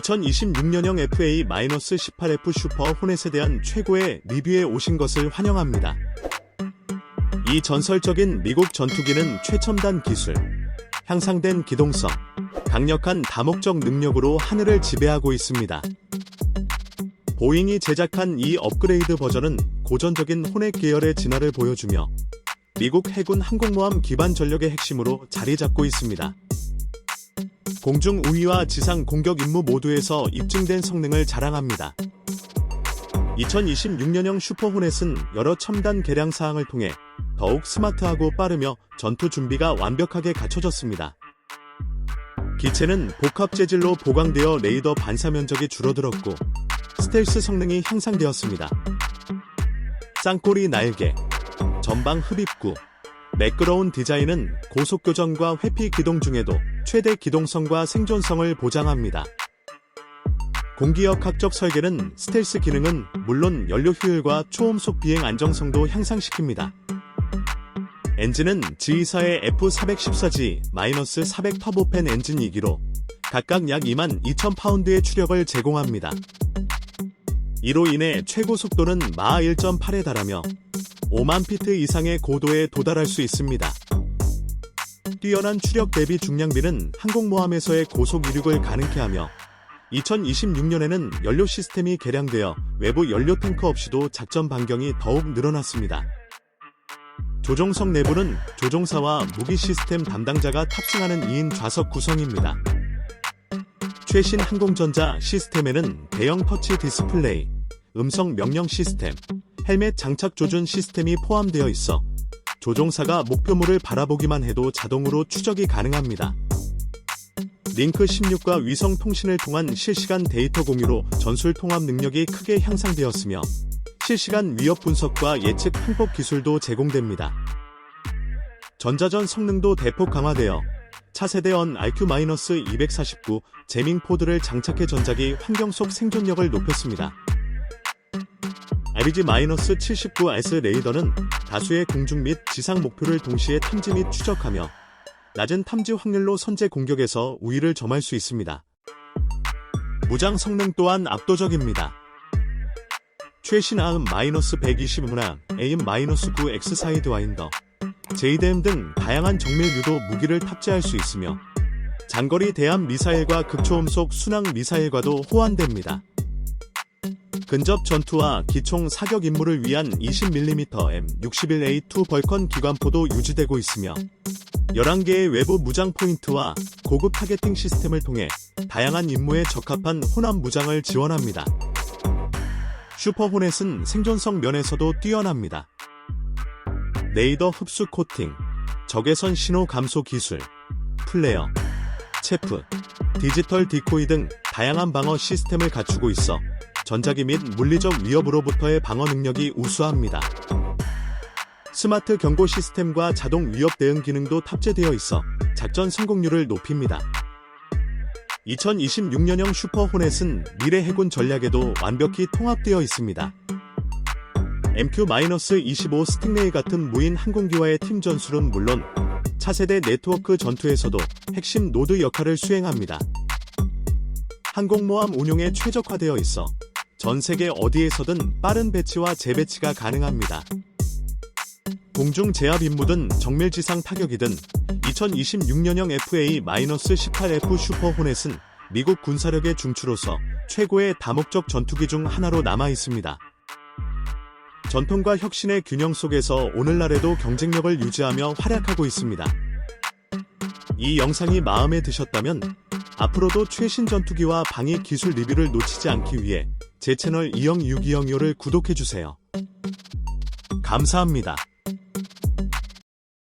2026년형 FA-18F 슈퍼 호넷에 대한 최고의 리뷰에 오신 것을 환영합니다. 이 전설적인 미국 전투기는 최첨단 기술, 향상된 기동성, 강력한 다목적 능력으로 하늘을 지배하고 있습니다. 보잉이 제작한 이 업그레이드 버전은 고전적인 호넷 계열의 진화를 보여주며 미국 해군 항공모함 기반 전력의 핵심으로 자리 잡고 있습니다. 공중 우위와 지상 공격 임무 모두에서 입증된 성능을 자랑합니다. 2026년형 슈퍼호넷은 여러 첨단 개량 사항을 통해 더욱 스마트하고 빠르며 전투 준비가 완벽하게 갖춰졌습니다. 기체는 복합 재질로 보강되어 레이더 반사 면적이 줄어들었고 스텔스 성능이 향상되었습니다. 쌍꼬리 날개, 전방 흡입구, 매끄러운 디자인은 고속 교전과 회피 기동 중에도 최대 기동성과 생존성을 보장합니다. 공기역학적 설계는 스텔스 기능은 물론 연료 효율과 초음속 비행 안정성도 향상시킵니다. 엔진은 G24의 F414G-400 터보팬 엔진 2기로 각각 약 2만 2천 파운드의 추력을 제공합니다. 이로 인해 최고 속도는 마하 1.8에 달하며 5만 피트 이상의 고도에 도달할 수 있습니다. 뛰어난 추력 대비 중량비는 항공모함에서의 고속 이륙을 가능케 하며 2026년에는 연료 시스템이 개량되어 외부 연료 탱크 없이도 작전 반경이 더욱 늘어났습니다. 조종석 내부는 조종사와 무기 시스템 담당자가 탑승하는 2인 좌석 구성입니다. 최신 항공전자 시스템에는 대형 터치 디스플레이, 음성 명령 시스템, 헬멧 장착 조준 시스템이 포함되어 있어 조종사가 목표물을 바라보기만 해도 자동으로 추적이 가능합니다. 링크 16과 위성 통신을 통한 실시간 데이터 공유로 전술 통합 능력이 크게 향상되었으며 실시간 위협 분석과 예측 항법 기술도 제공됩니다. 전자전 성능도 대폭 강화되어 차세대 언 RQ-249 제밍 포드를 장착해 전자기 환경 속 생존력을 높였습니다. RG-79S 레이더는 다수의 공중 및 지상 목표를 동시에 탐지 및 추적하며 낮은 탐지 확률로 선제 공격에서 우위를 점할 수 있습니다. 무장 성능 또한 압도적입니다. 최신 아음 -120문항, AIM-9X 사이드 와인더, JDM 등 다양한 정밀 유도 무기를 탑재할 수 있으며 장거리 대함 미사일과 극초음속 순항 미사일과도 호환됩니다. 근접 전투와 기총 사격 임무를 위한 20mm M61A2 벌컨 기관포도 유지되고 있으며 11개의 외부 무장 포인트와 고급 타겟팅 시스템을 통해 다양한 임무에 적합한 혼합 무장을 지원합니다. 슈퍼 호넷은 생존성 면에서도 뛰어납니다. 레이더 흡수 코팅, 적외선 신호 감소 기술, 플레어, 체프, 디지털 디코이 등 다양한 방어 시스템을 갖추고 있어 전자기 및 물리적 위협으로부터의 방어 능력이 우수합니다. 스마트 경고 시스템과 자동 위협 대응 기능도 탑재되어 있어 작전 성공률을 높입니다. 2026년형 슈퍼 호넷은 미래 해군 전략에도 완벽히 통합되어 있습니다. MQ-25 스팅레이 같은 무인 항공기와의 팀 전술은 물론 차세대 네트워크 전투에서도 핵심 노드 역할을 수행합니다. 항공모함 운용에 최적화되어 있어 전 세계 어디에서든 빠른 배치와 재배치가 가능합니다. 공중 제압 임무든 정밀 지상 타격이든 2026년형 FA-18F 슈퍼 호넷은 미국 군사력의 중추로서 최고의 다목적 전투기 중 하나로 남아 있습니다. 전통과 혁신의 균형 속에서 오늘날에도 경쟁력을 유지하며 활약하고 있습니다. 이 영상이 마음에 드셨다면 앞으로도 최신 전투기와 방위 기술 리뷰를 놓치지 않기 위해 제 채널 이영620요를 구독해주세요. 감사합니다.